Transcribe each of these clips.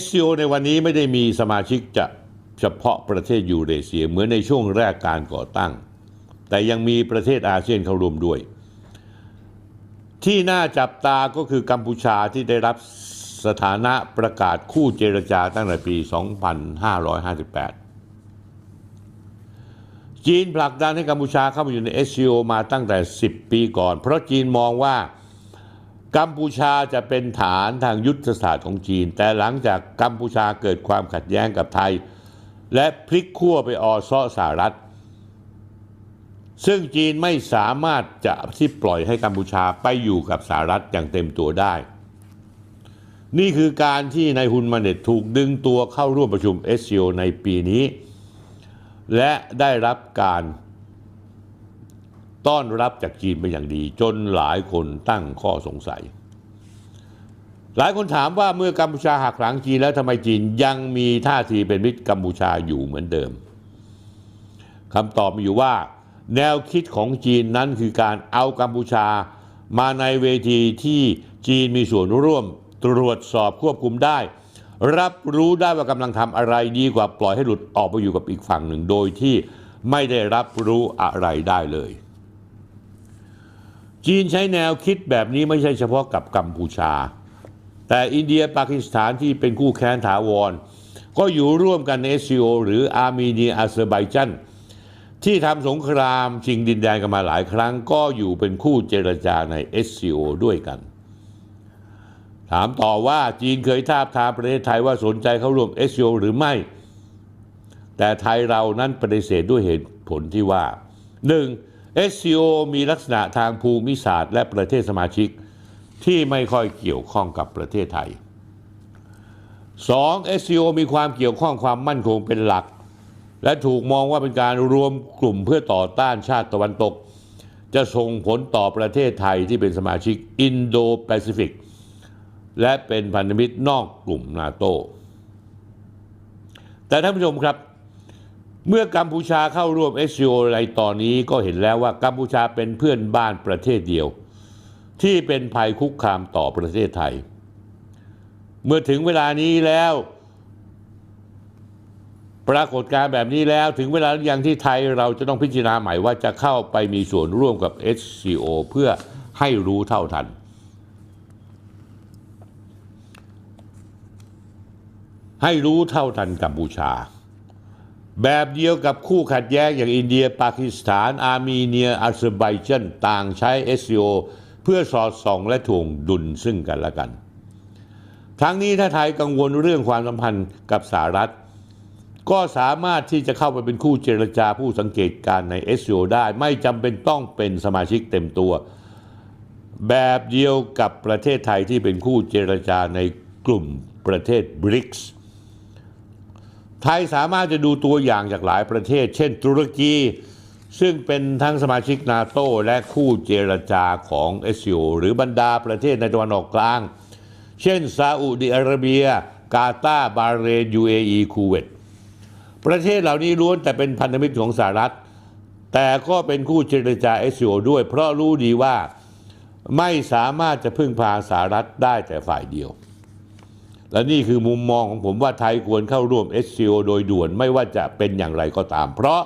SCO ในวันนี้ไม่ได้มีสมาชิกจะเฉพาะประเทศยูเรเซียเหมือนในช่วงแรกการก่อตั้ง แต่ยังมีประเทศอาเซียนเข้าร่วมด้วย ที่น่าจับตาก็คือกัมพูชาที่ได้รับสถานะประกาศคู่เจรจาตั้งแต่ปี 2558 จีนผลักดันให้กัมพูชาเข้ามาอยู่ใน SCO มาตั้งแต่ 10 ปีก่อน เพราะจีนมองว่า กัมพูชาจะเป็นฐานทางยุทธศาสตร์ของจีน แต่หลังจากกัมพูชาเกิดความขัดแย้งกับไทย และพลิกขั้วไปออซ้อสหรัฐ ซึ่งจีนไม่สามารถจะที่ปล่อยให้กัมพูชาไปอยู่กับสหรัฐอย่างเต็มตัวได้ นี่คือการที่นายฮุนมาเน็ตถูกดึงตัวเข้าร่วมประชุม SCO ในปีนี้ และได้รับการ ต้อนรับจากจีนเป็นอย่างดี จนหลายคนตั้งข้อสงสัย หลายคนถามว่าเมื่อกัมพูชาหักหลังจีนแล้วทำไมจีนยังมีท่าทีเป็นมิตรกัมพูชาอยู่เหมือนเดิมคำตอบมีอยู่ว่า แนวคิดของจีนนั้นคือการเอากัมพูชา มาในเวทีที่จีนมีส่วนร่วมตรวจสอบควบคุมได้ รับรู้ได้ว่ากำลังทำอะไรดีกว่าปล่อยให้หลุดออกไปอยู่กับอีกฝั่งหนึ่งโดยที่ไม่ได้รับรู้อะไรได้เลย จีนใช้แนวคิดแบบนี้ไม่ใช่เฉพาะกับกัมพูชา แต่อินเดียปากีสถานที่เป็นคู่แค้นถาวร ก็อยู่ร่วมกันใน SCO หรืออาร์เมเนียอาเซอร์ไบจันที่ทำสงครามชิงดินแดนกันมาหลายครั้ง ก็อยู่เป็นคู่เจรจาใน SCO ด้วยกัน ถามต่อว่าจีนเคยทาบทามประเทศไทยว่าสนใจเข้าร่วม SCO หรือไม่ แต่ไทยเรานั้นปฏิเสธด้วยเหตุผลที่ว่า 1. SCO มีลักษณะทางภูมิศาสตร์และประเทศสมาชิกที่ไม่ค่อยเกี่ยวข้องกับประเทศไทย 2. SCO มีความเกี่ยวข้องความมั่นคงเป็นหลัก และถูกมองว่าเป็นการรวมกลุ่มเพื่อต่อต้านชาติตะวันตก จะส่งผลต่อประเทศไทยที่เป็นสมาชิกอินโดแปซิฟิกและเป็นพันธมิตรนอกกลุ่มนาโตแต่ท่านผู้ชมครับ เมื่อกัมพูชาเข้าร่วม SCO ในตอนนี้ก็เห็นแล้วว่ากัมพูชาเป็นเพื่อนบ้านประเทศเดียว ที่เป็นภัยคุกคามต่อประเทศไทย เมื่อถึงเวลานี้แล้ว ปรากฏการแบบนี้แล้วถึงเวลาอยังที่ไทยเราจะต้องพิจารณาใหม่ว่าจะเข้าไปมีส่วนร่วมกับ SCO เพื่อให้รู้เท่าทัน ให้รู้เท่าทันกัมพูชา แบบเดียวกับคู่ขัดแย้งอย่างอินเดีย ปากีสถาน อาร์เมเนียอาเซอร์ไบจันต่างใช้ SCO เพื่อสอดส่องและถ่วงดุลซึ่งกันและกัน ทั้งนี้ถ้าไทยกังวลเรื่องความสัมพันธ์กับสหรัฐ ก็สามารถที่จะเข้าไปเป็นคู่เจรจาผู้สังเกตการณ์ใน SCO ได้ไม่จำเป็นต้องเป็นสมาชิกเต็มตัว แบบเดียวกับประเทศไทยที่เป็นคู่เจรจาในกลุ่มประเทศบริกส์ ไทยสามารถจะดูตัวอย่างจากหลายประเทศ เช่นตุรกี ซึ่งเป็นทั้งสมาชิกนาโตและคู่เจรจาของ SCO หรือบรรดาประเทศในตะวันออกกลาง เช่นซาอุดิอาระเบีย กาตาร์บาห์เรน UAE คูเวตประเทศเหล่านี้ล้วนแต่เป็นพันธมิตรของสหรัฐ แต่ก็เป็นคู่เจรจา SCO ด้วย เพราะรู้ดีว่าไม่สามารถจะพึ่งพาสหรัฐได้แต่ฝ่ายเดียว และนี่คือมุมมองของผมว่าไทยควรเข้าร่วม SCO โดยด่วนไม่ว่าจะเป็นอย่างไรก็ตาม เพราะ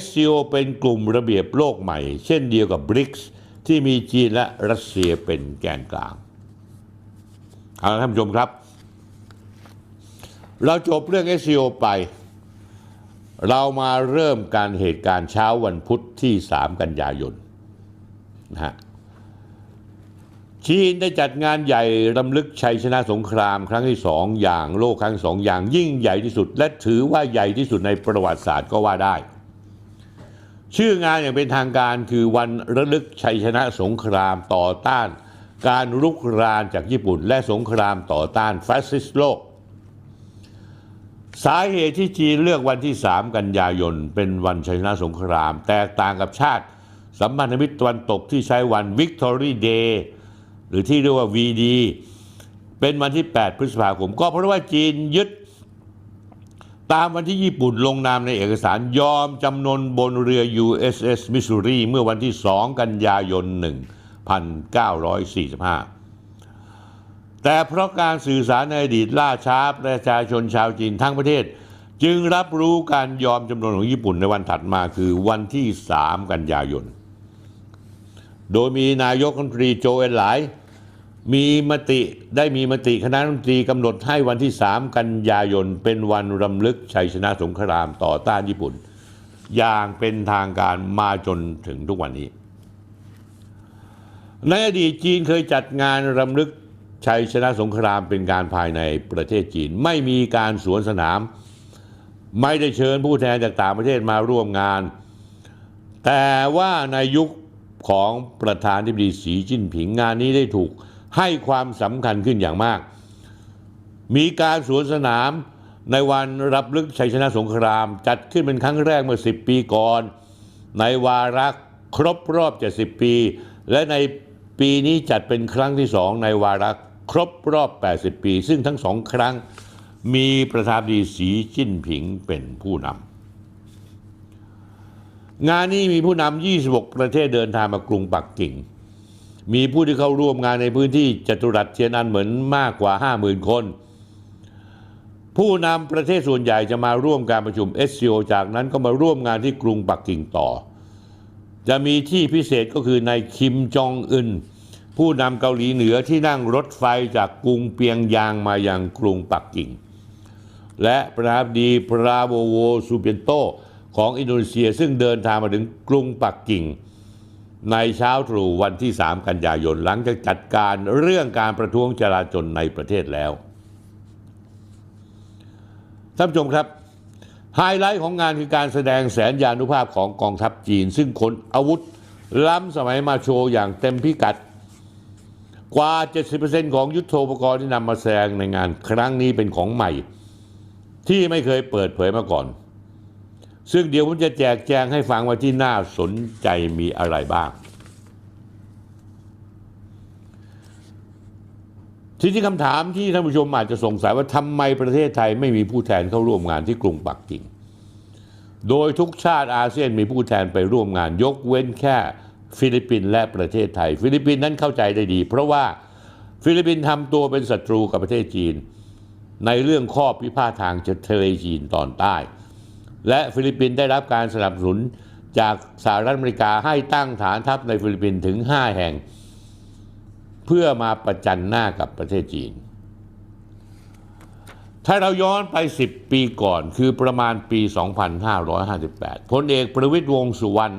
SCO เป็นกลุ่มระเบียบโลกใหม่ เช่นเดียวกับ BRICS ที่มีจีนและรัสเซียเป็นแกนกลางเอาละท่านผู้ชมครับ เราจบเรื่อง SCO ไป เรามาเริ่มการเหตุการณ์เช้าวันพุธที่ 3 กันยายนนะฮะ จีนได้จัดงานใหญ่รำลึกชัยชนะสงครามครั้งที่สองอย่างโลกครั้งสองอย่างยิ่งใหญ่ที่สุด และถือว่าใหญ่ที่สุดในประวัติศาสตร์ก็ว่าได้ ชื่องานอย่างเป็นทางการคือวันระลึกชัยชนะสงครามต่อต้าน การรุกรานจากญี่ปุ่น และสงครามต่อต้านฟาสซิสต์โลก สาเหตุที่จีนเลือกวันที่ 3 กันยายน เป็นวันชัยชนะสงคราม แตกต่างกับชาติ สัมพันธมิตรตะวันตกที่ใช้วัน Victory Day หรือที่เรียกว่า VD เป็นวันที่ 8 พฤษภาคม ก็เพราะว่าจีนยึด ตามวันที่ญี่ปุ่นลงนามในเอกสารยอมจำนนบนเรือ USS Missouri เมื่อวันที่ 2 กันยายน 1945แต่เพราะการสื่อสารในอดีตล่าช้าประชาชนชาวจีนทั้งประเทศ จึงรับรู้การยอมจำนวนของญี่ปุ่นในวันถัดมาคือวันที่ 3 กันยายน โดยมีนายกรัฐมนตรีโจเอนหลาย มีมติได้มีมติคณะรัฐมนตรีกำหนดให้วันที่ 3 กันยายน เป็นวันรำลึกชัยชนะสงครามต่อต้านญี่ปุ่น อย่างเป็นทางการมาจนถึงทุกวันนี้ ในอดีตจีนเคยจัดงานรำลึกชัยชนะสงครามเป็นการภายในประเทศจีน ไม่มีการสวนสนาม ไม่ได้เชิญผู้แทนจากต่างประเทศมาร่วมงาน แต่ว่าในยุคของประธานธิบดีสีจิ้นผิงงานนี้ได้ถูก ให้ความสำคัญขึ้นอย่างมาก มีการสวนสนามในวันรับลึกชัยชนะสงคราม จัดขึ้นเป็นครั้งแรกเมื่อ 10 ปีก่อน ในวาระครบรอบ 70 ปี และในปีนี้จัดเป็นครั้งที่สองในวาระครบรอบ 80 ปี ซึ่งทั้งสองครั้งมีประธานดีสีจิ้นผิงเป็นผู้นำงานนี้มีผู้นำ 26 ประเทศเดินทางมากรุงปักกิ่ง มีผู้ที่เข้าร่วมงานในพื้นที่จัตุรัสเทียนอันเหมือนมากกว่า 50,000 คน ผู้นำประเทศส่วนใหญ่จะมาร่วมการประชุม SCO จากนั้นก็มาร่วมงานที่กรุงปักกิ่งต่อ จะมีที่พิเศษก็คือนายคิมจองอึนผู้นำเกาหลีเหนือที่นั่งรถไฟจากกรุงเปียงยางมายังกรุงปักกิ่ง และประธานาธิบดีปราโวโวซูเปียนโตของอินโดนีเซียซึ่งเดินทางมาถึงกรุงปักกิ่ง ในเช้าตรู่วันที่ 3 กันยายนหลังจากจัดการเรื่องการประท้วงจราจรในประเทศแล้วท่านผู้ชมครับ ไฮไลท์ของงานคือการแสดงแสนยานุภาพของกองทัพจีน ซึ่งขนอาวุธล้ำสมัยมาโชว์อย่างเต็มพิกัด กว่า 70%ของยุทโธปกรณ์ที่นำมาแสดงในงานครั้งนี้เป็นของใหม่ ที่ไม่เคยเปิดเผยมาก่อน ซึ่งเดี๋ยวผมจะแจกแจงให้ฟังว่าที่น่าสนใจมีอะไรบ้าง ทีนี้คำถามที่ท่านผู้ชมอาจจะสงสัยว่าทำไมประเทศไทยไม่มีผู้แทนเข้าร่วมงานที่กรุงปักกิ่ง โดยทุกชาติอาเซียนมีผู้แทนไปร่วมงาน ยกเว้นแค่ฟิลิปปินส์และประเทศไทย ฟิลิปปินส์นั้นเข้าใจได้ดี เพราะว่าฟิลิปปินส์ทำตัวเป็นศัตรูกับประเทศจีน ในเรื่องข้อพิพาททางทะเลจีนตอนใต้ และฟิลิปปินส์ได้รับการสนับสนุนจากสหรัฐอเมริกาให้ตั้งฐานทัพในฟิลิปปินส์ถึง 5 แห่ง เพื่อมาประจันหน้ากับประเทศจีน ถ้าเราย้อนไป 10 ปีก่อนคือประมาณปี 2558 พลเอกประวิตยวงสุวรรณ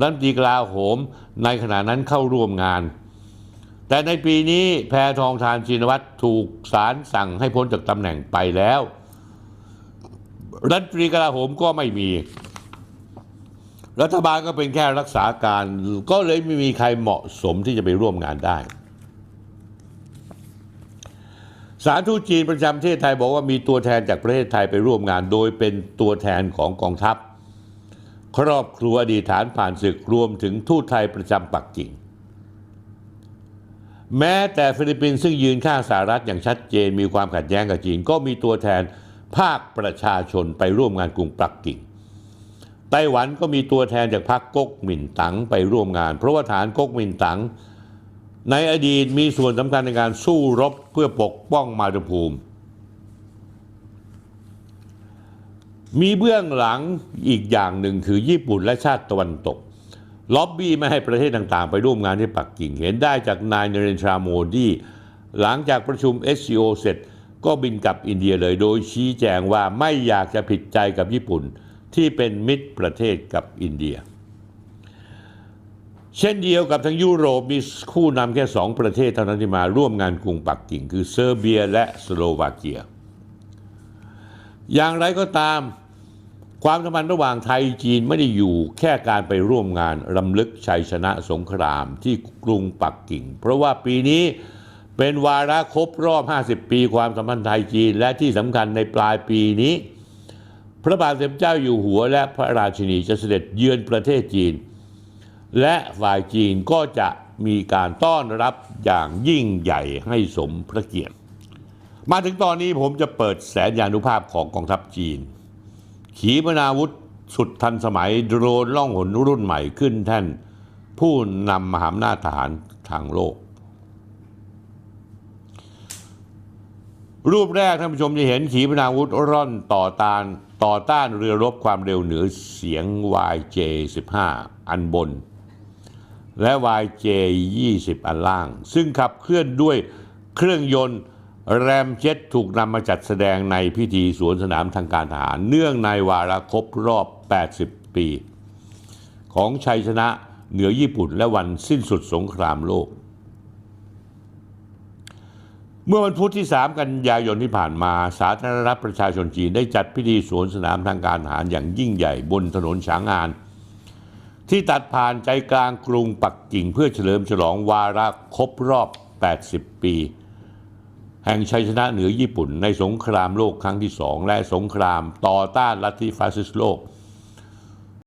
รัฐมนตรีกลาโหมในขณะนั้นเข้าร่วมงาน แต่ในปีนี้แพทองทานชินวัตรถูกศาลสั่งให้พ้นจากตำแหน่งไปแล้ว รัฐมนตรีกลาโหมก็ไม่มี รัฐบาลก็เป็นแค่รักษาการ ก็เลยไม่มีใครเหมาะสมที่จะไปร่วมงานได้สารทูตจีนประจำประเทศไทยบอกว่ามีตัวแทนจากประเทศไทยไปร่วมงาน โดยเป็นตัวแทนของกองทัพ ครอบครัวอดีตฐานผ่านศึกรวมถึงทูตไทยประจำปักกิ่ง แม้แต่ฟิลิปปินส์ซึ่งยืนข้างสหรัฐอย่างชัดเจนมีความขัดแย้งกับจีน ก็มีตัวแทน ภาคประชาชนไปร่วมงานกรุงปักกิ่งไต้หวันก็มีตัวแทนจากพรรคก๊กมินตั๋งไปร่วมงาน เพราะว่าฐานก๊กมินตั๋งในอดีตมีส่วนสำคัญในการสู้รบเพื่อปกป้องมาตุภูมิ มีเบื้องหลังอีกอย่างหนึ่งคือญี่ปุ่นและชาติตะวันตก ล็อบบี้ไม่ให้ประเทศต่างๆ ไปร่วมงานที่ปักกิ่ง เห็นได้จากนายเนเรนทราโมดี หลังจากประชุม SCO เสร็จ ก็บินกลับอินเดียเลยโดยชี้แจงว่าไม่อยากจะผิดใจกับญี่ปุ่นที่เป็นมิตรประเทศกับอินเดีย เช่นเดียวกับทางยุโรปมีคู่นำแค่สองประเทศเท่านั้นที่มาร่วมงานกรุงปักกิ่ง คือเซอร์เบียและสโลวาเกีย อย่างไรก็ตามความสัมพันธ์ระหว่างไทยจีนไม่ได้อยู่แค่การไปร่วมงานรำลึกชัยชนะสงครามที่กรุงปักกิ่ง เพราะว่าปีนี้ เป็นวาระครบรอบ 50 ปีความสัมพันธ์ไทยจีน และที่สำคัญในปลายปีนี้ พระบาทสมเด็จเจ้าอยู่หัวและพระราชินีจะเสด็จเยือนประเทศจีน และฝ่ายจีนก็จะมีการต้อนรับอย่างยิ่งใหญ่ให้สมพระเกียรติ มาถึงตอนนี้ผมจะเปิดแสนยานุภาพของกองทัพจีน ขีปนาวุธสุดทันสมัยโดรนล่องหนรุ่นใหม่ขึ้นแท่นผู้นำมหาอำนาจทหารทางโลก รูปแรกท่านผู้ชมจะเห็นขีปนาวุธร่อนต่อต้านต่อต้านเรือรบความเร็วเหนือเสียง YJ15 อันบน และ YJ20 อันล่าง ซึ่งขับเคลื่อนด้วยเครื่องยนต์แรมเจ็ตถูกนำมาจัดแสดงในพิธีสวนสนามทางการทหาร เนื่องในวาระครบรอบ 80 ปี ของชัยชนะเหนือญี่ปุ่นและวันสิ้นสุดสงครามโลก เมื่อวันพุธที่ 3 กันยายนที่ผ่านมา สาธารณรัฐประชาชนจีนได้จัดพิธีสวนสนามทางการทหารอย่างยิ่งใหญ่บนถนนฉางาน ที่ตัดผ่านใจกลางกรุงปักกิ่งเพื่อเฉลิมฉลองวาระครบรอบ 80 ปี แห่งชัยชนะเหนือญี่ปุ่นในสงครามโลกครั้งที่สองและสงครามต่อต้านลัทธิฟาสซิสต์โลก